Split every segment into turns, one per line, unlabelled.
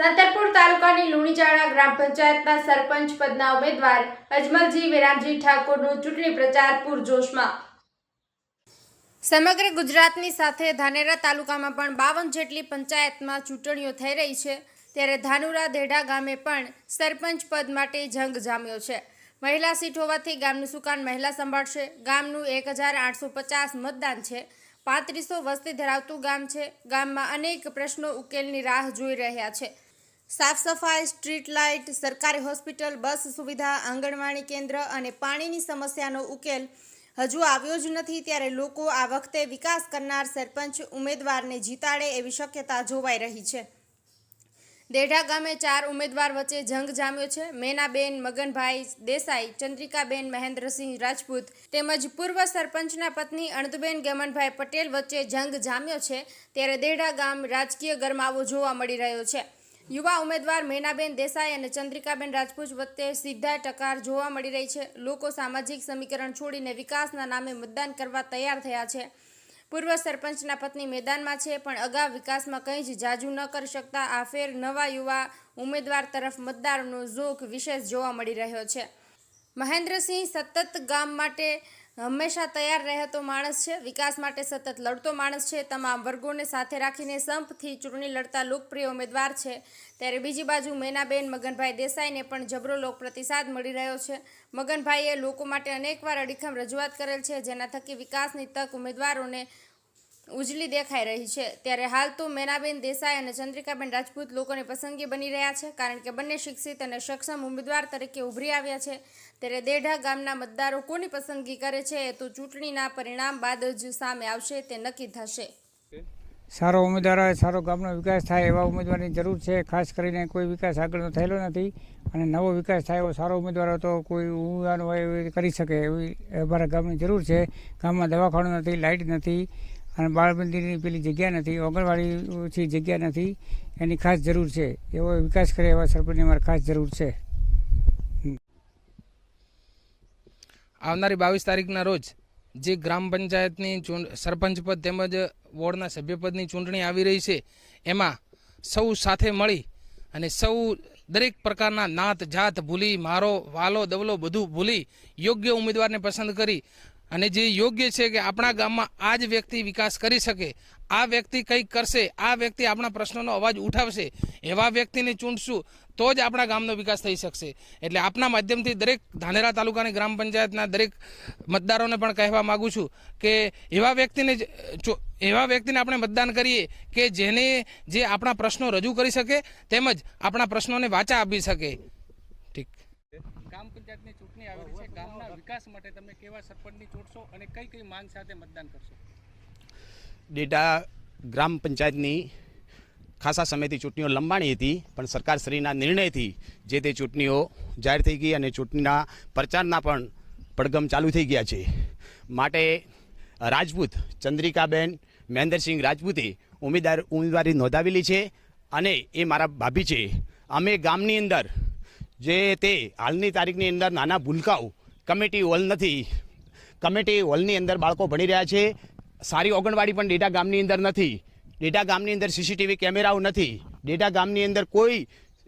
સંતરપુર તાલુકાની લુણીચાળા ગ્રામ પંચાયતના સરપંચ પદના ઉમેદવાર અજમલજી વિરામજી ઠાકોરનો ચૂંટણી પ્રચાર પૂરજોશમાં. સમગ્ર ગુજરાતની સાથે ધાનેરા તાલુકામાં પણ બાવન જેટલી પંચાયતમાં ચૂંટણીઓ થઈ રહી છે. ત્યારે ધાનુરા દેઢા ગામે પણ સરપંચ પદ માટે જંગ જામ્યો છે. મહિલા સીટ હોવાથી ગામનું સુકાન મહિલા સંભાળશે. ગામનું એક હજાર આઠસો પચાસ મતદાન છે. પાંત્રીસો વસ્તી ધરાવતું ગામ છે. ગામમાં અનેક પ્રશ્નો ઉકેલની રાહ જોઈ રહ્યા છે. સાફ સફાઈ સ્ટ્રીટ લાઇટ, સરકારી હોસ્પિટલ, બસ સુવિધા, આંગણવાડી કેન્દ્ર અને પાણીની સમસ્યાનો ઉકેલ હજુ આવ્યો જ નથી. ત્યારે લોકો આ વખતે વિકાસ કરનાર સરપંચ ઉમેદવારને જીતાડે એવી શક્યતા જોવાઈ રહી છે. દેઢા ગામે ચાર ઉમેદવાર વચ્ચે જંગ જામ્યો છે. મેનાબેન, મગનભાઈ દેસાઈ, ચંદ્રિકાબેન, મહેન્દ્રસિંહ રાજપૂત તેમજ પૂર્વ સરપંચના પત્ની અણદુબેન ગમનભાઈ પટેલ વચ્ચે જંગ જામ્યો છે. ત્યારે દેઢા ગામ રાજકીય ગરમાવો જોવા મળી રહ્યો છે. યુવા ઉમેદવાર મેનાબેન દેસાઈ અને ચંદ્રિકાબેન રાજપૂત વચ્ચે સીધા ટકાર જોવા મળી રહી છે. લોકો સામાજિક સમીકરણ છોડીને વિકાસના નામે મતદાન કરવા તૈયાર થયા છે. પૂર્વ સરપંચના પત્ની મેદાનમાં છે, પણ અગાઉ વિકાસમાં કંઈ જ જાજુ ન કરી શકતા આ ફેર નવા યુવા ઉમેદવાર તરફ મતદારોનો ઝોક વિશેષ જોવા મળી રહ્યો છે. મહેન્દ્રસિંહ સતત ગામ માટે હંમેશા તૈયાર રહેતો માણસ છે, વિકાસ માટે સતત લડતો માણસ છે, તમામ વર્ગોને સાથે રાખીને સંપથી ચૂંટણી લડતા લોકપ્રિય ઉમેદવાર છે. ત્યારે બીજી બાજુ મેનાબેન મગનભાઈ દેસાઈને પણ જબરો લોક પ્રતિસાદ મળી રહ્યો છે. મગનભાઈએ લોકો માટે અનેકવાર અડીખમ રજૂઆત કરેલ છે, જેના થકી વિકાસની તક ઉમેદવારોને ઉજળી દેખાઈ રહી છે. ત્યારે હાલ તો મેનાબેન દેસાઈ અને ચંદ્રિકાબેન રાજપૂત લોકોની પસંદગી બની રહ્યા છે, કારણ કે બંને શિક્ષિત અને સક્ષમ ઉમેદવાર તરીકે ઉભરી આવ્યા છે. ત્યારે દેઢા ગામના મતદારો કોની પસંદગી કરે છે તો ચૂંટણીના પરિણામ બાદ જ સામે આવશે, તે નક્કી થશે.
સારો ઉમેદવાર આવે, સારો ગામનો વિકાસ થાય એવા ઉમેદવારની જરૂર છે. ખાસ કરીને કોઈ વિકાસ આગળનો થયેલો નથી અને નવો વિકાસ થાય એવો સારો ઉમેદવાર હતો કોઈ ઉમેદવાર હોય કરી શકે એવી અમારા ગામની જરૂર છે. ગામમાં દવાખાનું નથી, લાઇટ નથી અને બાળબંધીની પેલી જગ્યા નથી આંગણવાડી જગ્યા નથી, એની ખાસ જરૂર છે. એવો વિકાસ કરે એવા સરપંચની અમારે ખાસ જરૂર છે.
આવનારી બાવીસ તારીખના રોજ જે ગ્રામ પંચાયતની સરપંચ પદ તેમજ વોર્ડના સભ્યપદની ચૂંટણી આવી રહી છે, એમાં સૌ સાથે મળી અને સૌ દરેક પ્રકારના નાત જાત ભૂલી, મારો, વાલો, દવલો બધું ભૂલી યોગ્ય ઉમેદવારને પસંદ કરી અને જે યોગ્ય છે કે આપણા ગામમાં આ જ વ્યક્તિ વિકાસ કરી શકે, આ વ્યક્તિ કંઈક કરશે, આ વ્યક્તિ આપણા પ્રશ્નોનો અવાજ ઉઠાવશે, એવા વ્યક્તિને ચૂંટશું, તો જ આપણા ગામનો વિકાસ થઈ શકશે. એટલે આપના માધ્યમથી દરેક ધાનેરા તાલુકાની ગ્રામ પંચાયતના દરેક મતદારોને પણ કહેવા માગું છું કે એવા વ્યક્તિને એવા વ્યક્તિને આપણે મતદાન કરીએ કે જેને જે આપણા પ્રશ્નો રજૂ કરી શકે, તેમજ આપણા પ્રશ્નોને વાચા આપી શકે. ઠીક.
ગ્રામ પંચાયતની ચૂંટણી આવી છે. ગામના વિકાસ માટે તમે કેવા સરપંચની ચૂંટશો અને કઈ કઈ માંગ સાથે મતદાન કરશો?
ડેટા ગ્રામ પંચાયતની ખાસા સમયથી ચૂંટણીઓ લંબાણી હતી, પણ સરકારશ્રીના નિર્ણયથી જે તે ચૂંટણીઓ જાહેર થઈ ગઈ અને ચૂંટણીના પ્રચારના પણ પડગમ ચાલુ થઈ ગયા છે. માટે રાજપૂત ચંદ્રિકાબેન મહેન્દ્રસિંહ રાજપૂતે ઉમેદવાર ઉમેદવારી નોંધાવેલી છે અને એ મારા ભાભી છે. અમે ગામની અંદર જે તે હાલની તારીખની અંદર નાના ભૂલકાઓ કમિટી હોલ નથી. કમિટી હોલની અંદર બાળકો ભણી રહ્યા છે. સારી ઓગણવાડી પણ ડેટા ગામની અંદર નથી. ડેટા ગામની અંદર સીસીટીવી કેમેરાઓ નથી. ડેટા ગામની અંદર કોઈ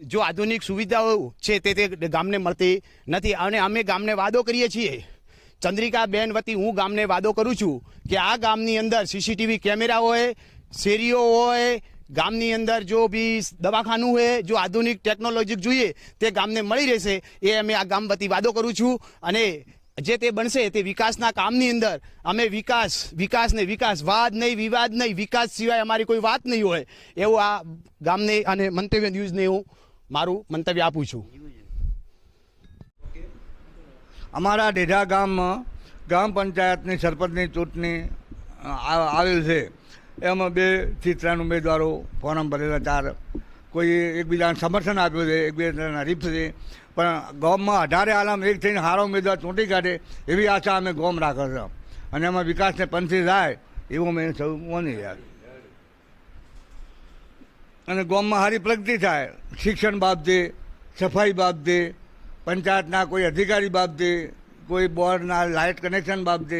જો આધુનિક સુવિધાઓ છે તે તે ગામને મળતી નથી. અને અમે ગામને વાદો કરીએ છીએ. ચંદ્રિકા બેન વતી હું ગામને વાદો કરું છું કે આ ગામની અંદર સીસીટીવી કેમેરા હોય, શેરીઓ હોય ગામની અંદર જો બી દવાખાનું હોય, જો આધુનિક ટેકનોલોજી જોઈએ, તે ગામને મળી રહેશે. એ અમે આ ગામ વતી વાદો કરું છું. અને જે તે બનશે, તે વિકાસના કામની અંદર અમે વિકાસ વિકાસ ને વિકાસ, વાદ નહીં, વિવાદ નહીં, વિકાસ સિવાય અમારી કોઈ વાત નહીં હોય. એવું આ ગામને અને મંતવ્ય ન્યૂઝને હું મારું મંતવ્ય આપું છું.
અમારા ડેઢા ગામમાં ગ્રામ પંચાયતની સરપંચની ચૂંટણી આવેલ છે. એમાં બેથી ત્રણ ઉમેદવારો ફોરમ ભરેલા ચાર. કોઈ એકબીજાને સમર્થન આપ્યું છે, એકબીજાના રીફ છે. પણ ગામમાં અઢારે આલમ એક થઈને સારા ઉમેદવાર ચૂંટી કાઢે એવી આશા અમે ગોમ રાખે છે. અને એમાં વિકાસને પંથી થાય એવું અમે સૌ માની રહ્યા અને ગામમાં સારી પ્રગતિ થાય. શિક્ષણ બાબતે, સફાઈ બાબતે, પંચાયતના કોઈ અધિકારી બાબતે, કોઈ બોર્ડના લાઇટ કનેક્શન બાબતે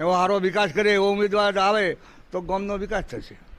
એવો સારો વિકાસ કરે એવો ઉમેદવાર આવે તો ગામનો વિકાસ થશે.